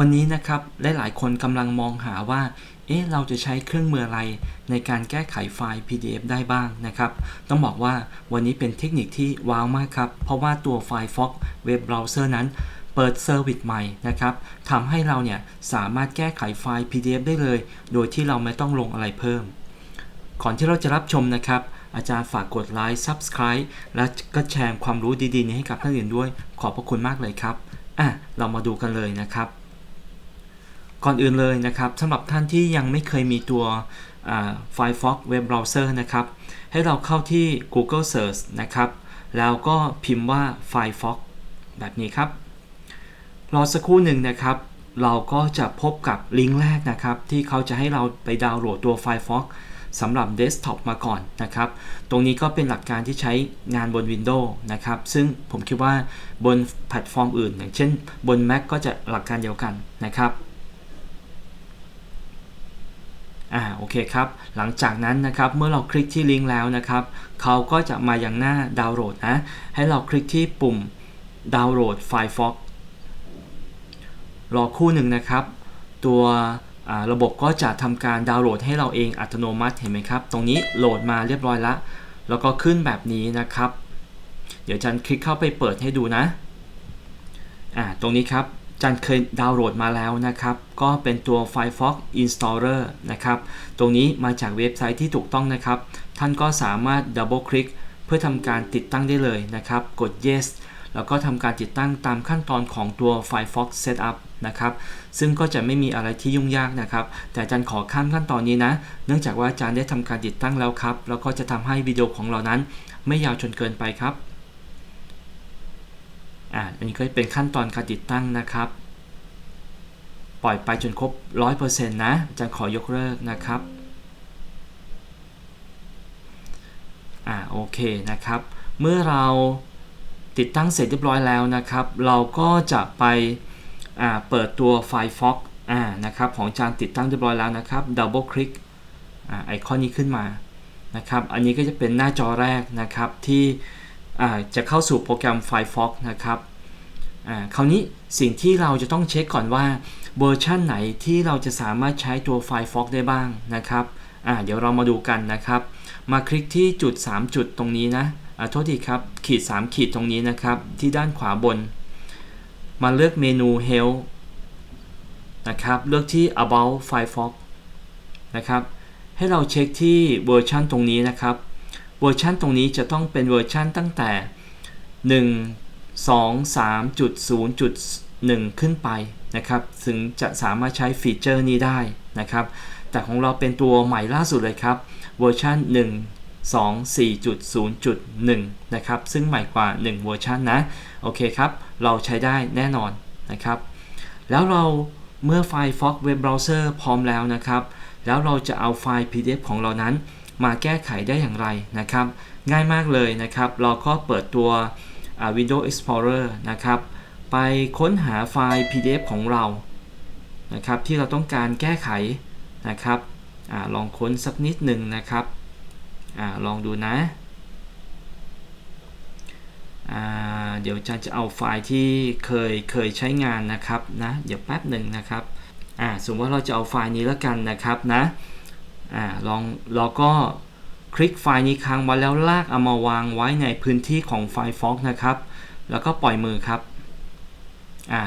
วันนี้นะครับหลายๆ คนกำลังมองหาว่า เอ๊ะ เราจะใช้เครื่องมืออะไรในการแก้ไขไฟล์ PDF ได้บ้างนะครับ ต้องบอกว่าวันนี้เป็นเทคนิคที่ว้าวมากครับ เพราะว่าตัว Firefox Web Browser นั้นเปิดเซอร์วิสใหม่นะครับทำให้เราเนี่ยสามารถแก้ไขไฟล์ PDF ได้เลย โดยที่เราไม่ต้องลงอะไรเพิ่ม ก่อนที่เราจะรับชมนะครับ อาจารย์ฝากกดไลค์ Subscribe และก็แชร์ความรู้ดีๆ นี้ให้กับท่านอื่นด้วย ขอบพระคุณมากเลยครับ อะ เรามาดูกันเลยนะครับ ก่อนอื่นเลยนะครับสำหรับท่านที่ยังไม่เคยมีตัว Firefox Web Browser นะครับ ให้เราเข้าที่ Google Search นะครับ แล้วก็พิมพ์ว่า Firefox แบบนี้ครับ รอสักครู่หนึ่งนะครับ เราก็จะพบกับลิงก์แรกนะครับ ที่เขาจะให้เราไปดาวน์โหลดตัว Firefox สำหรับเดสก์ท็อปมาก่อนนะครับ ตรงนี้ก็เป็นหลักการที่ใช้งานบน Windows นะครับ ซึ่งผมคิดว่าบนแพลตฟอร์มอื่น อย่างเช่นบน Mac ก็จะหลักการเดียวกันนะครับ อ่าโอเคครับ หลังจากนั้นนะครับเมื่อเราคลิกที่ลิงก์แล้วนะครับเขาก็จะมาอย่างหน้าดาวน์โหลดนะ ให้เราคลิกที่ปุ่มดาวน์โหลด Firefox รอคู่หนึ่งนะครับ ตัวระบบก็จะทำการดาวน์โหลดให้เราเองอัตโนมัติเห็นไหมครับ ตรงนี้โหลดมาเรียบร้อยละ แล้วก็ขึ้นแบบนี้นะครับ เดี๋ยวจันคลิกเข้าไปเปิดให้ดูนะอ่าตรงนี้ครับ จันเคยดาวน์โหลดมาแล้วนะครับ ก็เป็นตัว Firefox Installer นะครับ ตรงนี้มาจากเว็บไซต์ที่ถูกต้องนะครับ ท่านก็สามารถดับเบิลคลิกเพื่อทำการติดตั้งได้เลยนะครับ กด yes แล้วก็ทำการติดตั้งตามขั้นตอนของตัว Firefox Setup นะครับ ซึ่งก็จะไม่มีอะไรที่ยุ่งยากนะครับ แต่อาจารย์ขอข้ามขั้นตอนนี้นะ เนื่องจากว่าอาจารย์ได้ทำการติดตั้งแล้วครับ แล้วก็จะทำให้วิดีโอของเรานั้น ไม่ยาวจนเกินไปครับ อ่าอันนี้ก็เป็นขั้นตอนการติดตั้งนะครับ ปล่อยไปจนครบ 100%นะอาจารย์ขอยกเลิกนะครับอ่าโอเคนะครับ เมื่อเราติดตั้งเสร็จเรียบร้อยแล้วนะครับ เราก็จะไปเปิดตัว Firefox นะครับของจานติดตั้งเรียบร้อยแล้วนะครับดับเบิลคลิกไอคอนนี้ขึ้นมานะครับ อันนี้ก็จะเป็นหน้าจอแรกนะครับที่ จะเข้าสู่โปรแกรม Firefox นะครับคราวนี้สิ่งที่เราจะต้องเช็คก่อนว่าเวอร์ชันไหนที่เราจะสามารถใช้ตัว Firefox ได้บ้างนะครับเดี๋ยวเรามาดูกันนะครับ มาคลิกที่จุด 3 จุดตรงนี้นะโทษทีครับขีด 3 ขีดตรงนี้นะครับ ที่ด้านขวาบน มาเลือกเมนู Help นะครับเลือกที่ About Firefox นะครับให้เราเช็คที่เวอร์ชันตรงนี้นะครับ เวอร์ชันตรงนี้จะต้องเป็นเวอร์ชันตั้งแต่ 1 2 3.0.1 ขึ้นไปนะครับ ถึงจะสามารถใช้ฟีเจอร์นี้ได้นะครับ แต่ของเราเป็นตัวใหม่ล่าสุดเลยครับ เวอร์ชัน1 24.0.1 นะครับ ซึ่งใหม่กว่า 1 เวอร์ชันนะ โอเคครับ เราใช้ได้แน่นอนนะครับ แล้วเราเมื่อไฟล์ Fox Web Browser พร้อมแล้วนะครับ แล้วเราจะเอาไฟล์ PDF ของเรานั้น มาแก้ไขได้อย่างไรนะครับ ง่ายมากเลยนะครับ เราก็เปิดตัว Windows Explorer นะครับ ไปค้นหาไฟล์ PDF ของเรานะครับที่เราต้องการแก้ไขนะครับอลองค้นสักนิดหนึ่งนะครับอลองดูนะเดี๋ยวจะจะเอาไฟล์ที่เคยเคยใช้งานนะครับนะเดี๋ยวแป๊บหนึ่งนะครับสมมติว่าเราจะเอาไฟล์นี้แล้วกันนะครับนะ อลองเราก็คลิกไฟล์นี้ค้างไว้แล้วลากเอามาวางไว้ในพื้นที่ของไฟล์ Fox นะครับ แล้วก็ปล่อยมือครับอ่า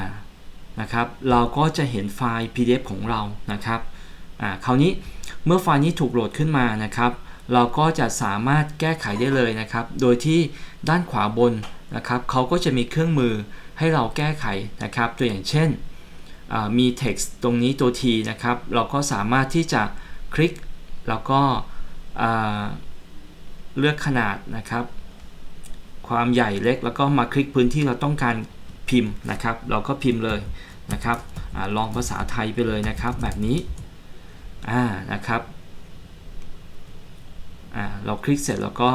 นะครับ เราก็จะเห็นไฟล์ PDF ของเรานะครับอ่าคราวนี้เมื่อไฟล์นี้ถูกโหลดขึ้นมานะครับ เราก็จะสามารถแก้ไขได้เลยนะครับ โดยที่ด้านขวาบนนะครับเขาก็จะมีเครื่องมือให้เราแก้ไขนะครับ ตัวอย่างเช่นมี text ตรงนี้ตัว t นะครับ เราก็สามารถที่จะคลิก แล้วก็เลือกขนาดนะครับ ความใหญ่เล็กแล้วก็มาคลิกพื้นที่เราต้องการพิมพ์นะครับ เราก็พิมพ์เลยนะครับอลองภาษาไทยไปเลยนะครับ แบบนี้นะครับเราคลิกเสร็จแล้วก็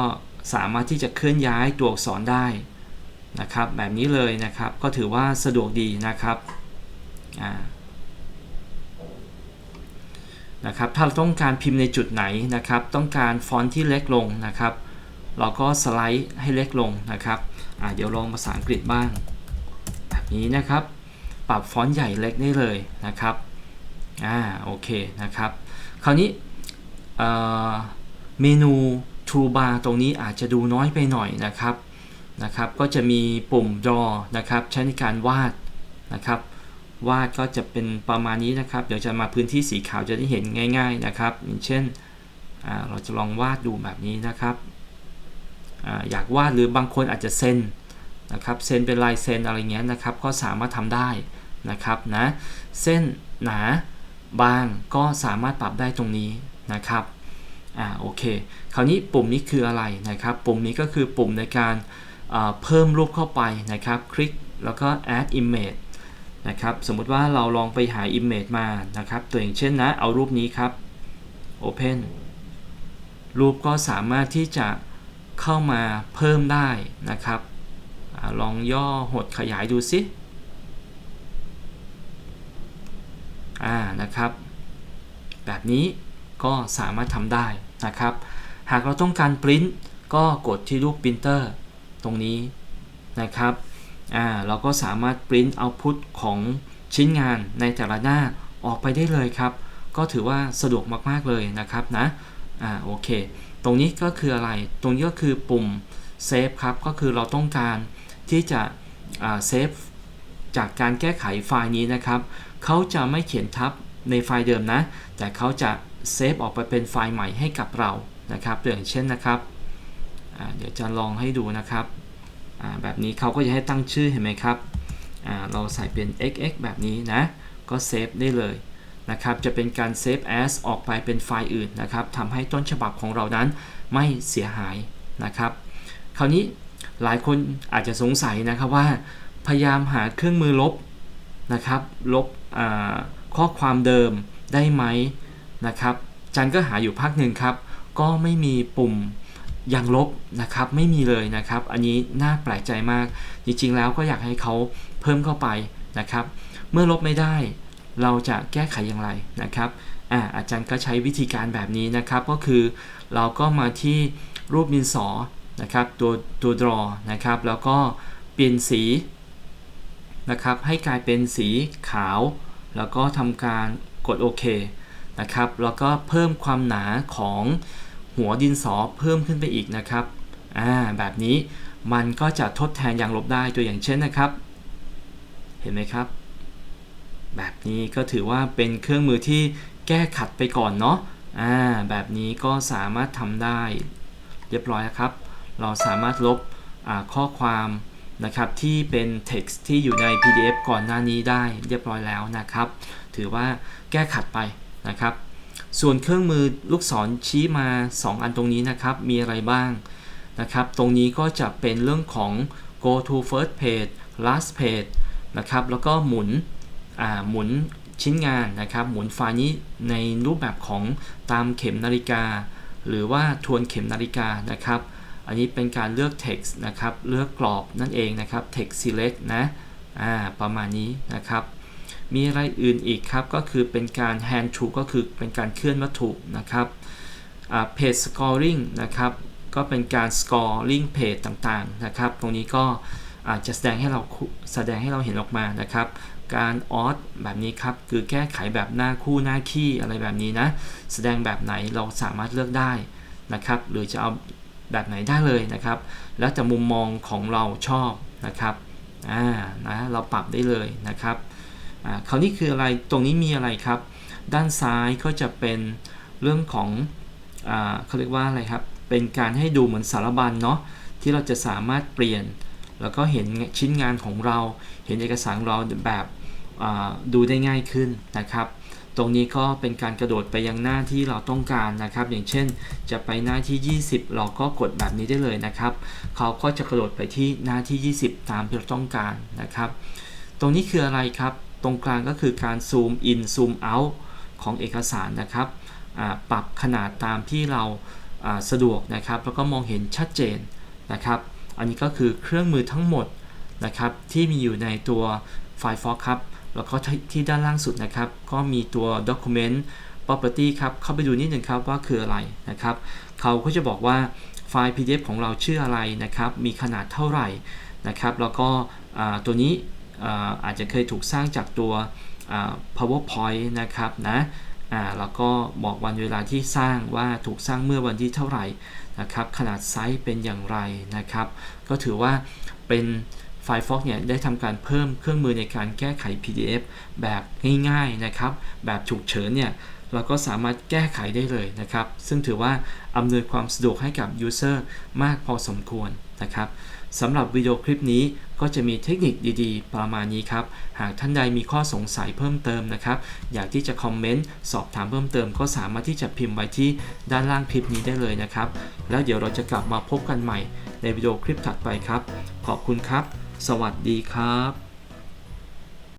สามารถที่จะเคลื่อนย้ายตัวอักษรได้นะครับ แบบนี้เลยนะครับก็ถือว่าสะดวกดีนะครับ นะครับถ้าเราต้องการพิมพ์ในจุดไหนนะครับ ต้องการฟอนต์ที่เล็กลงนะครับ เราก็สไลด์ให้เล็กลงนะครับเดี๋ยวลองภาษาอังกฤษบ้าง แบบนี้นะครับ ปรับฟอนต์ใหญ่เล็กได้เลยนะครับอ่าโอเคนะครับ คราวนี้เมนูทูบาร์ตรงนี้อาจจะดูน้อยไปหน่อยนะครับนะครับ ก็จะมีปุ่ม draw นะครับใช้ในการวาดนะครับ วาดก็จะเป็นประมาณนี้นะครับ เดี๋ยวจะมาพื้นที่สีขาวจะได้เห็นง่าย ๆนะครับ อย่างเช่นเราจะลองวาดดูแบบนี้นะครับออยากวาดหรือบางคนอาจจะเซ็นนะครับเซ็นเป็นลายเซ็นอะไรเงี้ยนะครับ ก็สามารถทำได้นะครับนะเส้นหนาบางก็สามารถปรับได้ตรงนี้นะครับอ่าโอเค คราวนี้ปุ่มนี้คืออะไรนะครับ ปุ่มนี้ก็คือปุ่มในการเพิ่มรูปเข้าไปนะครับ คลิกแล้วก็ add image นะครับ สมมุติว่าเราลองไปหา image มานะครับ ตัวอย่างเช่นนะ เอารูปนี้ครับ open รูปก็สามารถที่จะเข้ามาเพิ่มได้นะครับอลองย่อหดขยายดูสิอ่านะครับ แบบนี้ก็สามารถทำได้นะครับ หากเราต้องการปริ้นก็กดที่รูปปรินเตอร์ตรงนี้นะครับ อ่าเราก็สามารถปริ้นเอาพุทของชิ้นงานในแต่ละหน้าออกไปได้เลยครับ ก็ถือว่าสะดวกมากๆเลยนะครับนะอ่าโอเค ตรงนี้ก็คืออะไร ตรงนี้ก็คือปุ่มเซฟครับ ก็คือเราต้องการที่จะเซฟจากการแก้ไขไฟล์นี้นะครับ เขาจะไม่เขียนทับในไฟล์เดิมนะ แต่เขาจะเซฟออกไปเป็นไฟล์ใหม่ให้กับเรานะครับอย่างเช่นนะครับ เดี๋ยวจะลองให้ดูนะครับ แบบนี้เขาก็จะให้ตั้งชื่อเห็นไหมครับ เราใส่เป็น xx แบบนี้นะ ก็เซฟได้เลยนะครับ จะเป็นการเซฟ as ออกไปเป็นไฟล์อื่นนะครับทำให้ต้นฉบับของเรานั้นไม่เสียหายนะครับ คราวนี้หลายคนอาจจะสงสัยนะครับว่า พยายามหาเครื่องมือลบนะครับ ลบข้อความเดิมได้ไหมนะครับ จันก็หาอยู่พักหนึ่งครับ ก็ไม่มีปุ่ม ยังลบนะครับไม่มีเลยนะครับ อันนี้น่าแปลกใจมาก จริงๆแล้วก็อยากให้เขาเพิ่มเข้าไปนะครับ เมื่อลบไม่ได้ เราจะแก้ไขอย่างไรนะครับอาอาจารย์ก็ใช้วิธีการแบบนี้นะครับ ก็คือเราก็มาที่รูปดินสอนะครับตัวตัว draw นะครับ แล้วก็เปลี่ยนสีนะครับ ให้กลายเป็นสีขาว แล้วก็ทำการกดโอเคนะครับ แล้วก็เพิ่มความหนาของ หัวดินสอเพิ่มขึ้นไปอีกนะครับอ่าแบบนี้มันก็จะทดแทนยางลบได้ตัวอย่างเช่นนะครับ เห็นไหมครับ แบบนี้ก็ถือว่าเป็นเครื่องมือที่แก้ขัดไปก่อนเนาะอ่าแบบนี้ก็สามารถทำได้ เรียบร้อยครับ เราสามารถลบข้อความนะครับที่เป็น text ที่อยู่ใน PDF ก่อนหน้านี้ได้เรียบร้อยแล้วนะครับ ถือว่าแก้ขัดไปนะครับ ส่วนเครื่องมือลูกศรชี้มา 2 อันตรงนี้นะครับ มีอะไรบ้างนะครับ ตรงนี้ก็จะเป็นเรื่องของ go to first page last page นะครับ แล้วก็หมุนหมุนชิ้นงานนะครับ หมุนไฟล์นี้ในรูปแบบของตามเข็มนาฬิกา หรือว่าทวนเข็มนาฬิกานะครับ อันนี้เป็นการเลือก text นะครับ เลือกกรอบนั่นเองนะครับ text select นะ อ่า ประมาณนี้นะครับ มีอะไรอื่นอีกครับ ก็คือเป็นการ hand to ก็คือเป็นการเคลื่อนวัตถุนะครับ page scoring นะครับ ก็เป็นการ scoring page ต่างๆนะครับ ตรงนี้ก็อาจจะแสดงให้เราแสดงให้เราเห็นออกมานะครับ การออสแบบนี้ครับ คือแก้ไขแบบหน้าคู่หน้าขี้อะไรแบบนี้นะ แสดงแบบไหนเราสามารถเลือกได้นะครับ หรือจะเอาแบบไหนได้เลยนะครับ แล้วแต่มุมมองของเราชอบนะครับ อ่า นะ เราปรับได้เลยนะครับ คราวนี้คืออะไรตรงนี้มีอะไรครับ ด้านซ้ายก็จะเป็นเรื่องของอเขาเรียกว่าอะไรครับ เป็นการให้ดูเหมือนสารบัญเนาะที่เราจะสามารถเปลี่ยน แล้วก็เห็นชิ้นงานของเรา เห็นเอกสารเราแบบดูได้ง่ายขึ้นนะครับ ตรงนี้ก็เป็นการกระโดดไปยังหน้าที่เราต้องการนะครับ อย่างเช่นจะไปหน้าที่ 20 เราก็กดแบบนี้ได้เลยนะครับ เขาก็จะกระโดดไปที่หน้าที่ 20 ตามที่เราต้องการนะครับ ตรงนี้คืออะไรครับ ตรงกลางก็คือการซูมอินซูมเอาท์ของเอกสารนะครับปรับขนาดตามที่เราสะดวกนะครับ แล้วก็มองเห็นชัดเจนนะครับ อันนี้ก็คือเครื่องมือทั้งหมดนะครับที่มีอยู่ในตัว Firefox ครับ แล้วก็ที่ด้านล่างสุดนะครับ ก็มีตัว document property ครับ เข้าไปดูนิดหนึ่งครับว่าคืออะไรนะครับ เขาก็จะบอกว่าไฟล์ PDF ของเราชื่ออะไรนะครับ มีขนาดเท่าไหร่นะครับ แล้วก็ตัวนี้ อาจจะเคยถูกสร้างจากตัว powerpoint นะครับนะแล้วก็บอกวันเวลาที่สร้างว่าถูกสร้างเมื่อวันที่เท่าไหร่นะครับ ขนาดไซส์เป็นอย่างไรนะครับ ก็ถือว่าเป็น Firefox เนี่ยได้ทำการเพิ่มเครื่องมือในการแก้ไข PDF แบบง่ายๆนะครับ แบบฉุกเฉินเนี่ย เราก็สามารถแก้ไขได้เลยนะครับ ซึ่งถือว่าอำนวยความสะดวกให้กับ User มากพอสมควรนะครับสำหรับวิดีโอคลิปนี้ก็จะมีเทคนิคดีๆ ประมาณนี้ครับ หากท่านใดมีข้อสงสัยเพิ่มเติมนะครับ อยากที่จะคอมเมนต์สอบถามเพิ่มเติม ก็สามารถที่จะพิมพ์ไว้ที่ด้านล่างคลิปนี้ได้เลยนะครับ แล้วเดี๋ยวเราจะกลับมาพบกันใหม่ในวิดีโอคลิปถัดไปครับ ขอบคุณครับ สวัสดีครับ